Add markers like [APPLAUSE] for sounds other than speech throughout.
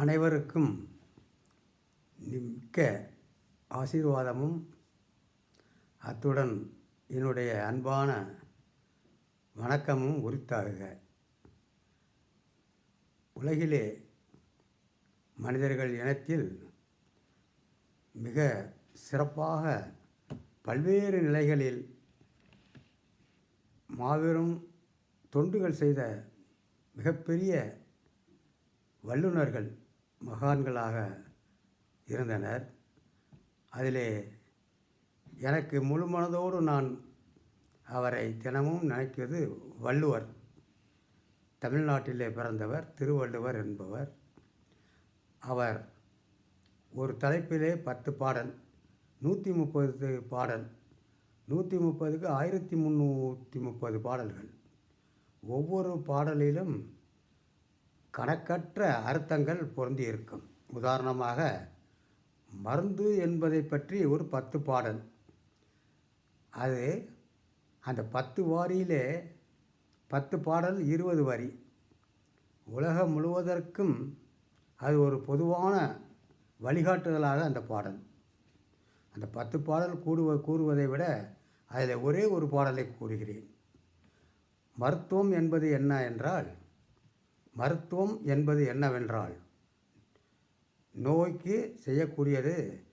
அனைவருக்கும் மிக்க ஆசீர்வாதமும். அத்துடன் என்னுடைய அன்பான வணக்கமும் உரித்தாகுக. உலகிலே மனிதர்கள் இனத்தில் மிக சிறப்பாக பல்வேறு நிலைகளில் மாபெரும் தொண்டுகள் செய்த மிகப்பெரிய வல்லுனர்கள் மகான்களாக இருந்தனர். அதிலே எனக்கு முழு மனதோடு நான் அவரை தினமும் நினைக்கிறது வள்ளுவர். தமிழ்நாட்டிலே பிறந்தவர் திருவள்ளுவர் என்பவர். அவர் ஒரு தலைப்பிலே பத்து பாடல் நூற்றி முப்பது பாடல் நூற்றி முப்பதுக்கு ஆயிரத்தி முந்நூற்றி முப்பது பாடல்கள். ஒவ்வொரு பாடலிலும் கணக்கற்ற அர்த்தங்கள் பொருந்தி இருக்கும் உதாரணமாக மருந்து என்பதை பற்றி ஒரு பத்து பாடல். அது அந்த பத்து வாரியிலே பத்து பாடல் இருபது வரி. உலகம் முழுவதற்கும் அது ஒரு பொதுவான வழிகாட்டுதலாக அந்த பாடல். அந்த பத்து பாடல் கூடுவ கூறுவதை விட அதில் ஒரே ஒரு பாடலை கூறுகிறேன். மருத்துவம் என்பது என்ன என்றால் மருத்துவம் என்பது என்னவென்றால் நோய்க்கு செய்யக்கூடியது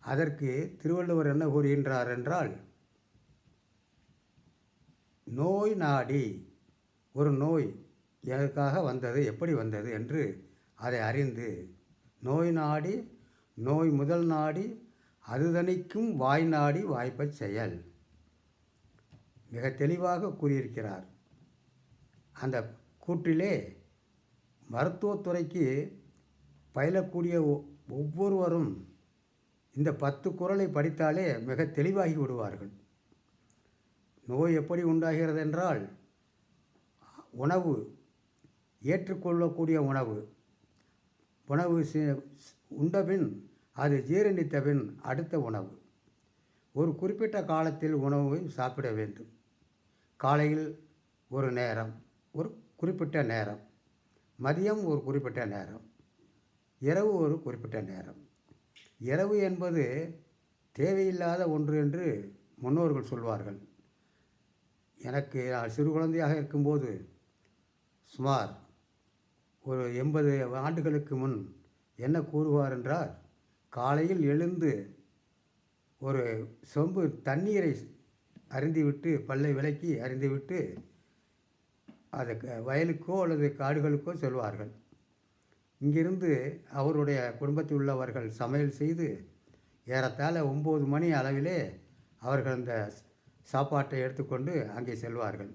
அதற்கு திருவள்ளுவர் என்ன கூறுகின்றார் என்றால் நோய் நாடி ஒரு நோய் எதற்காக வந்தது எப்படி வந்தது என்று அதை அறிந்து நோய் நாடி நோய் முதல் நாடி அதுதனிக்கும் வாய் நாடி வாய்ப்பை செயல். மிக தெளிவாக கூறியிருக்கிறார். அந்த கூற்றிலே மருத்துவத்துறைக்கு பயிலக்கூடிய ஒ- ஒவ்வொருவரும் இந்த பத்து குரலை படித்தாலே மிக தெளிவாகி விடுவார்கள். நோய் எப்படி உண்டாகிறது என்றால் உணவு ஏற்றுக்கொள்ளக்கூடிய உணவு. உணவு உண்டபின் அது ஜீரணித்தபின் அடுத்த உணவு. ஒரு குறிப்பிட்ட காலத்தில் உணவை சாப்பிட வேண்டும். காலையில் ஒரு நேரம் ஒரு குறிப்பிட்ட நேரம். மதியம் ஒரு குறிப்பிட்ட நேரம் இரவு ஒரு குறிப்பிட்ட நேரம். இரவு என்பது தேவையில்லாத ஒன்று என்று முன்னோர்கள் சொல்வார்கள். எனக்கு நான் சிறு குழந்தையாக இருக்கும்போது சுமார் ஒரு எண்பது ஆண்டுகளுக்கு முன் என்ன கூறுவார் என்றால் காலையில் எழுந்து ஒரு சொம்பு தண்ணீரை அறிந்துவிட்டு பல்லை விலக்கி அறிந்துவிட்டு அதை க- வயலுக்கோ அல்லது காடுகளுக்கோ செல்வார்கள். இங்கிருந்து அவருடைய குடும்பத்தில் உள்ளவர்கள் சமையல் செய்து ஏறத்தாழ ஒம்பது மணி அளவிலே அவர்கள் அந்த சாப்பாட்டை எடுத்துக்கொண்டு அங்கே செல்வார்கள்.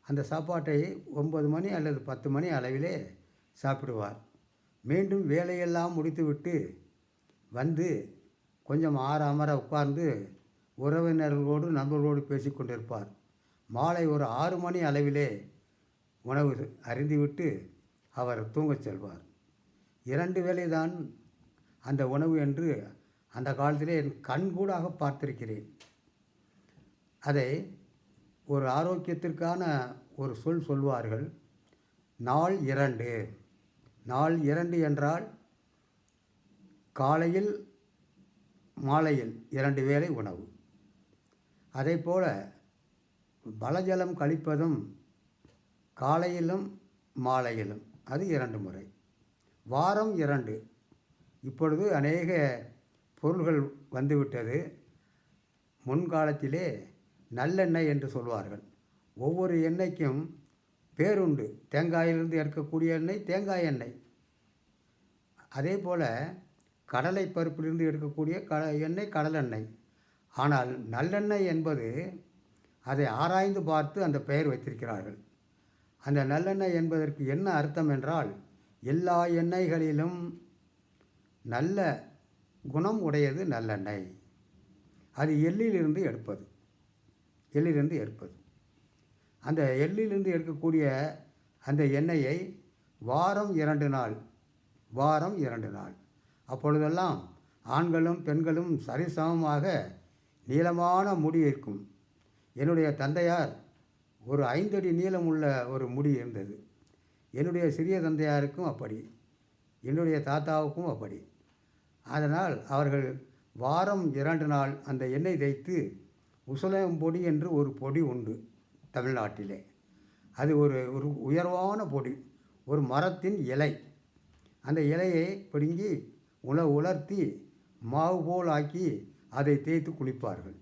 அந்த சாப்பாட்டை ஒன்பது மணி அல்லது பத்து மணி அளவிலே சாப்பிடுவார். மீண்டும் வேலையெல்லாம் முடித்துவிட்டு வந்து கொஞ்சம் ஆற அமர உட்கார்ந்து உறவினர்களோடு நண்பர்களோடு பேசிக்கொண்டிருப்பார். மாலை ஒரு ஆறு மணி அளவிலே உணவு அருந்திவிட்டு அவர் தூங்கச் செல்வார். இரண்டு வேளைதான் அந்த உணவு என்று அந்த காலத்திலே என் கண்கூடாக பார்த்திருக்கிறேன். அதை ஒரு ஆரோக்கியத்திற்கான ஒரு சொல் சொல்வார்கள். நாள் இரண்டு. நாள் இரண்டு என்றால் காலையில் மாலையில் இரண்டு வேளை உணவு. அதே போல் பலஜலம் கழிப்பதும் காலையிலும் மாலையிலும். அது இரண்டு முறை. வாரம் இரண்டு. இப்பொழுது அநேக பொருள்கள் வந்துவிட்டது. முன்காலத்திலே நல்லெண்ணெய் என்று சொல்வார்கள். ஒவ்வொரு எண்ணெய்க்கும் பேருண்டு. தேங்காயிலிருந்து எடுக்கக்கூடிய எண்ணெய் தேங்காய் எண்ணெய். அதே போல் கடலை பருப்பிலிருந்து எடுக்கக்கூடிய க எண்ணெய் கடலெண்ணெய். ஆனால் நல்லெண்ணெய் என்பது அதை ஆராய்ந்து பார்த்து அந்த பெயர் வைத்திருக்கிறார்கள். அந்த நல்லெண்ணெய் என்பதற்கு என்ன அர்த்தம் என்றால் எல்லா எண்ணெய்களிலும் நல்ல குணம் உடையது நல்லெண்ணெய். அது எள்ளிலிருந்து எடுப்பது. எள்ளிலிருந்து எடுப்பது. அந்த எள்ளிலிருந்து எடுக்கக்கூடிய அந்த எண்ணெயை வாரம் இரண்டு நாள் வாரம் இரண்டு நாள். அப்பொழுதெல்லாம் ஆண்களும் பெண்களும் சரிசமமாக நீளமான முடி இருக்கும். என்னுடைய தந்தையார் ஒரு ஐந்தடி நீளம் உள்ள ஒரு முடி இருந்தது. என்னுடைய சிறிய தந்தையாருக்கும் அப்படி என்னுடைய தாத்தாவுக்கும் அப்படி. அதனால் அவர்கள் வாரம் இரண்டு நாள் அந்த எண்ணெய் தேய்த்து உசலம் பொடி என்று ஒரு பொடி உண்டு தமிழ்நாட்டிலே. அது ஒரு ஒரு உயர்வான பொடி ஒரு மரத்தின் இலை. அந்த இலையை பிடுங்கி உல உலர்த்தி மாவு போல் ஆக்கி அதை தேய்த்து குளிப்பார்கள்.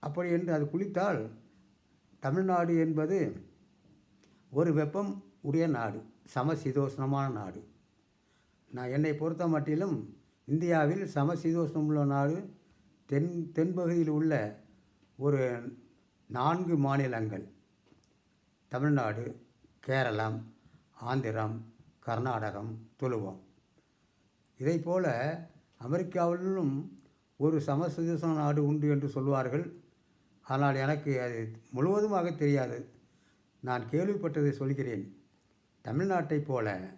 அப்படி என்று அது குளித்தால் தமிழ்நாடு என்பது ஒரு வெப்பம் உடைய நாடு சமசீதோஷ்ணமான நாடு. நான் என்னை பொறுத்த மட்டிலும் இந்தியாவில் சமசீதோஷ்ணம் உள்ள நாடு தென் தென்பகுதியில் உள்ள ஒரு நான்கு மாநிலங்கள். தமிழ்நாடு கேரளம் ஆந்திரம் கர்நாடகம் துளுவம் இதைப் போல அமெரிக்காவிலும் ஒரு சமசீதோஷ்ண நாடு உண்டு என்று சொல்வார்கள். ஆனால் எனக்கு அது முழுவதுமாக தெரியாது. நான் கேள்விப்பட்டதை சொல்கிறேன். தமிழ்நாட்டைப் போல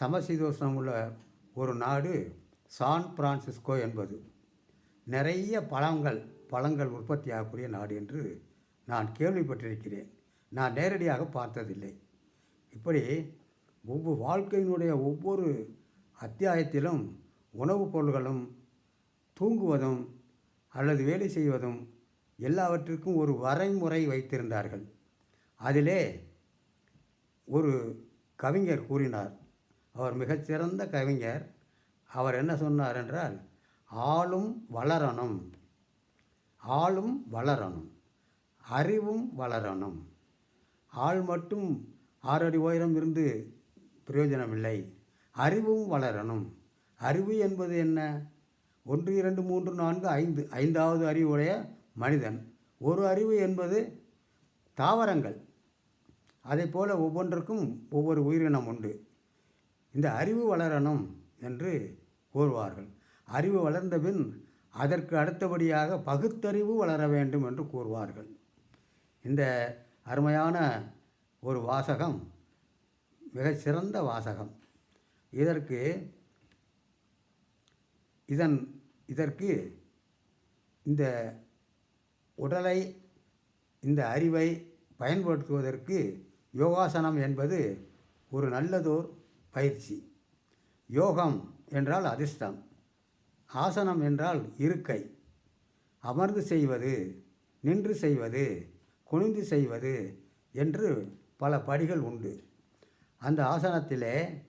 சமசீதோஷ்ணம் உள்ள ஒரு நாடு சான் பிரான்சிஸ்கோ என்பது. நிறைய பழங்கள் பழங்கள் உற்பத்தியாகக்கூடிய நாடு என்று நான் கேள்விப்பட்டிருக்கிறேன். நான் நேரடியாக பார்த்ததில்லை. இப்படி ஒவ்வொரு வாழ்க்கையினுடைய ஒவ்வொரு அத்தியாயத்திலும் உணவுப் பொருள்களும் தூங்குவதும் அல்லது வேலை செய்வதும் எல்லாவற்றிற்கும் ஒரு வரைமுறை வைத்திருந்தார்கள். அதிலே ஒரு கவிஞர் கூறினார். அவர் மிகச்சிறந்த கவிஞர். அவர் என்ன சொன்னார் என்றால் ஆளும் வளரணும். ஆளும் வளரணும். அறிவும் வளரணும். ஆள் மட்டும் ஆறடி உயரம் இருந்து பிரயோஜனமில்லை. அறிவும் வளரணும். அறிவு என்பது என்ன? ஒன்று இரண்டு மூன்று நான்கு ஐந்து ஐந்தாவது அறிவுடைய மனிதன். ஒரு அறிவு என்பது தாவரங்கள். அதை போல் ஒவ்வொன்றுக்கும் ஒவ்வொரு உயிரினம் உண்டு. இந்த அறிவு வளரணும் என்று கூறுவார்கள். அறிவு வளர்ந்த பின் அதற்கு அடுத்தபடியாக பகுத்தறிவு வளர வேண்டும் என்று கூறுவார்கள். இந்த அருமையான ஒரு வாசகம் மிகச்சிறந்த வாசகம். இதற்கு இதன் இதற்கு இந்த உடலை இந்த அறிவை பயன்படுத்துவதற்கு யோகாசனம் என்பது ஒரு நல்லதோர் பயிற்சி. யோகம் என்றால் அதிர்ஷ்டம் ஆசனம் என்றால் இருக்கை. அமர்ந்து செய்வது நின்று செய்வது குனிந்து செய்வது என்று பல படிகள் உண்டு. அந்த ஆசனத்திலே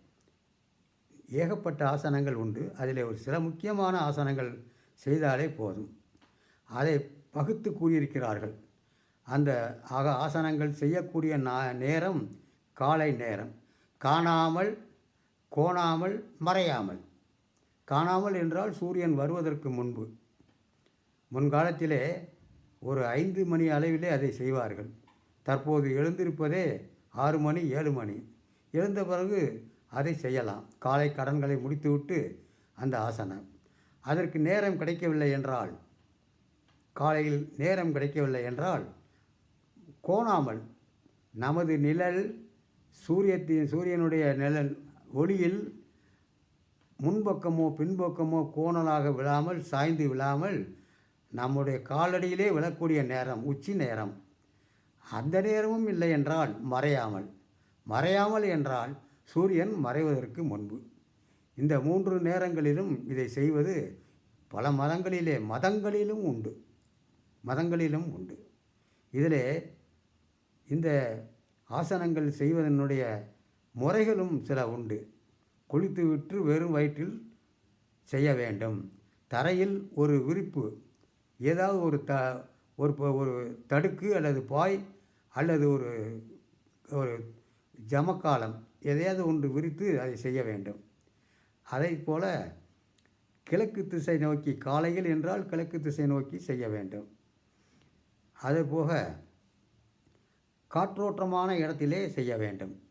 ஏகப்பட்ட ஆசனங்கள் உண்டு. அதில் ஒரு சில முக்கியமான ஆசனங்கள் செய்தாலே போதும். அதை பகுத்து கூறியிருக்கிறார்கள். அந்த ஆக ஆசனங்கள் செய்யக்கூடிய நா நேரம் காலை நேரம். காணாமல் கோணாமல் மறையாமல். காணாமல் என்றால் சூரியன் வருவதற்கு முன்பு. முன்காலத்திலே ஒரு ஐந்து மணி அளவிலே அதை செய்வார்கள். தற்போது எழுந்திருப்பதே ஆறு மணி ஏழு மணி. எழுந்த பிறகு அதை செய்யலாம். காலை கடன்களை முடித்துவிட்டு அந்த ஆசனம். அதற்கு நேரம் கிடைக்கவில்லை என்றால் காலையில் நேரம் கிடைக்கவில்லை என்றால் கோணாமல் நமது நிழல் சூரியத்தின் சூரியனுடைய நிழல் ஒளியில் முன்பக்கமோ பின்பக்கமோ கோணலாக விழாமல் சாய்ந்து விழாமல் நம்முடைய காலடியிலே விழக்கூடிய நேரம் உச்சி நேரம். அந்த நேரமும் இல்லை என்றால் மறையாமல் மறையாமல் என்றால் சூரியன் மறைவதற்கு முன்பு. இந்த மூன்று நேரங்களிலும் இதை செய்வது பல மதங்களிலே மதங்களிலும் உண்டு. மதங்களிலும் உண்டு. இதில் இந்த ஆசனங்கள் செய்வதனுடைய முறைகளும் சில உண்டு. குளித்து விட்டு வெறும் வயிற்றில் செய்ய வேண்டும். தரையில் ஒரு விரிப்பு ஏதாவது ஒரு த ஒரு ப- ஒரு தடுக்கு அல்லது பாய் அல்லது ஒரு ஒரு ஜமக்காலம் எதையாவது ஒன்று விரித்து அதை செய்ய வேண்டும். அதை போல் கிழக்கு திசை நோக்கி காலையில் என்றால் கிழக்கு திசை நோக்கி செய்ய வேண்டும். அதுபோக காற்றோட்டமான இடத்திலே செய்ய வேண்டும்.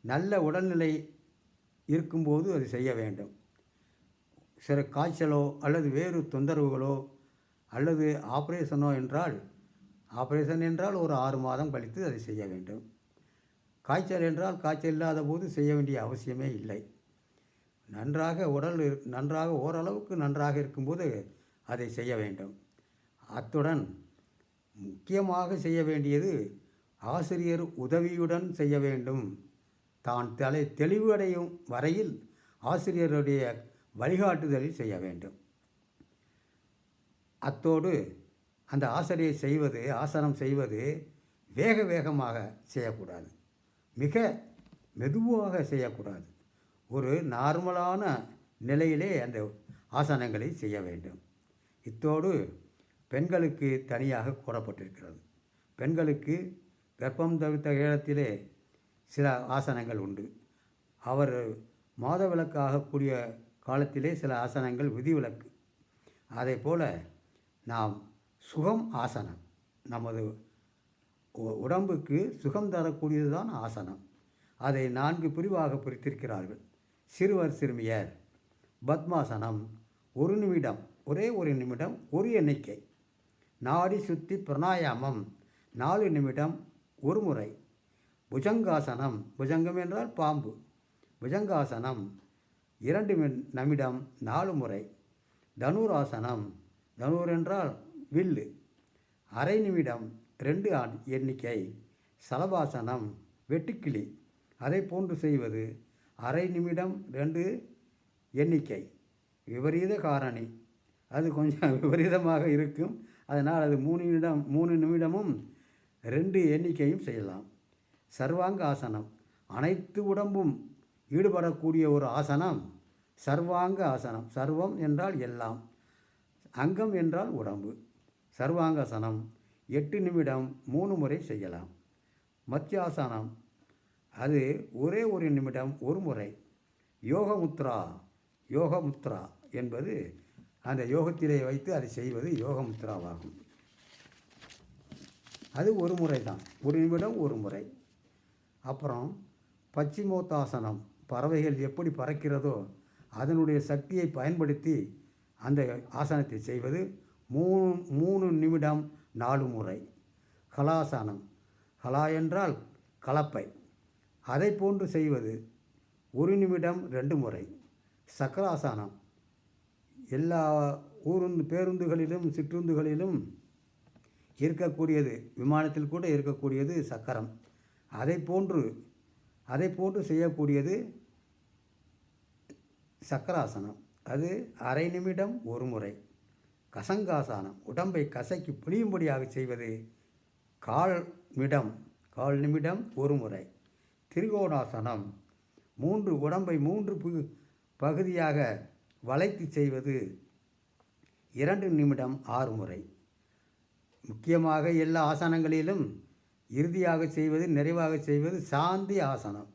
நல்ல உடல்நிலை இருக்கும்போது அது செய்ய வேண்டும். சில காய்ச்சலோ அல்லது வேறு தொந்தரவுகளோ அல்லது ஆப்ரேஷனோ என்றால் ஆப்ரேஷன் என்றால் ஒரு ஆறு மாதம் கழித்து அதை செய்ய வேண்டும். காய்ச்சல் என்றால் காய்ச்சல் இல்லாத போது செய்ய வேண்டிய அவசியமே இல்லை. நன்றாக உடல் இரு- நன்றாக ஓரளவுக்கு நன்றாக இருக்கும்போது அதை செய்ய வேண்டும். அத்துடன் முக்கியமாக செய்ய வேண்டியது ஆசிரியர் உதவியுடன் செய்ய வேண்டும். தான் தலை தெளிவடையும் வரையில் ஆசிரியருடைய வழிகாட்டுதலில் செய்ய வேண்டும். அத்தோடு அந்த ஆசிரியர் செய்வது ஆசனம் செய்வது வேக வேகமாக செய்யக்கூடாது. மிக மெதுவாக செய்யக்கூடாது. ஒரு நார்மலான நிலையிலே அந்த ஆசனங்களை செய்ய வேண்டும். இத்தோடு பெண்களுக்கு தனியாக கூறப்பட்டிருக்கிறது பெண்களுக்கு கர்ப்பம் தவிர்த்த இடத்திலே சில ஆசனங்கள் உண்டு. அவர் மாதவிலக்காகக்கூடிய காலத்திலே சில ஆசனங்கள் விதிவிலக்கு. அதே போல் நாம் சுகம் ஆசனம். நமது உடம்புக்கு சுகம் தரக்கூடியது தான் ஆசனம். அதை நான்கு பிரிவாக பிரித்திருக்கிறார்கள். சிறுவர் சிறுமியர் பத்மாசனம் ஒரு நிமிடம் ஒரே ஒரு நிமிடம் ஒரு எண்ணிக்கை. நாடி சுத்தி பிராணாயாமம். நாலு நிமிடம் ஒரு முறை. புஜங்காசனம் புஜங்கம் என்றால் பாம்பு. புஜங்காசனம் இரண்டு நிமிடம் நாலு முறை. தனுராசனம் தனுர் என்றால் வில்லு. அரை நிமிடம் ரெண்டு ஆண் எண்ணிக்கை. சலபாசனம் வெட்டுக்கிளி. அதை போன்று செய்வது அரை நிமிடம் ரெண்டு எண்ணிக்கை. விபரீத காரணி. அது கொஞ்சம் [LAUGHS] விபரீதமாக இருக்கும். அதனால் அது மூணு நிமிடம் மூணு நிமிடமும் ரெண்டு எண்ணிக்கையும் செய்யலாம். சர்வாங்க ஆசனம். அனைத்து உடம்பும் ஈடுபடக்கூடிய ஒரு ஆசனம் சர்வாங்க ஆசனம். சர்வம் என்றால் எல்லாம். அங்கம் என்றால் உடம்பு. சர்வாங்காசனம் எட்டு நிமிடம் மூணு முறை செய்யலாம். மத்தியாசனம். அது ஒரே ஒரு நிமிடம் ஒரு முறை. யோகமுத்ரா. யோகமுத்ரா என்பது அந்த யோகத்திலே வைத்து அதை செய்வது யோகமுத்ராவாகும் அது ஒரு முறை தான் ஒரு நிமிடம் ஒரு முறை. அப்புறம் பச்சிமோத்தாசனம் பறவைகள் எப்படி பறக்கிறதோ அதனுடைய சக்தியை பயன்படுத்தி அந்த ஆசனத்தை செய்வது மூணு மூணு நிமிடம் நாலு முறை. கலாசானம். கலா என்றால் கலப்பை. அதை போன்று செய்வது ஒரு நிமிடம் ரெண்டு முறை. சக்கராசனம். எல்லா ஊருந்து பேருந்துகளிலும் சிற்றுந்துகளிலும் இருக்கக்கூடியது விமானத்தில் கூட இருக்கக்கூடியது சக்கரம். அதை போன்று அதை போன்று செய்யக்கூடியது சக்கராசனம். அது அரை நிமிடம் ஒரு முறை. கசங்காசனம். உடம்பை கசக்கி புளியும்படியாக செய்வது கால் நிமிடம் கால் நிமிடம் ஒரு முறை. திரிகோணாசனம். மூன்று உடம்பை மூன்று பகுதியாக வளைத்து செய்வது இரண்டு நிமிடம் ஆறு முறை. முக்கியமாக எல்லா ஆசனங்களிலும் இறுதியாக செய்வது நிறைவாக செய்வது சாந்தி ஆசனம்.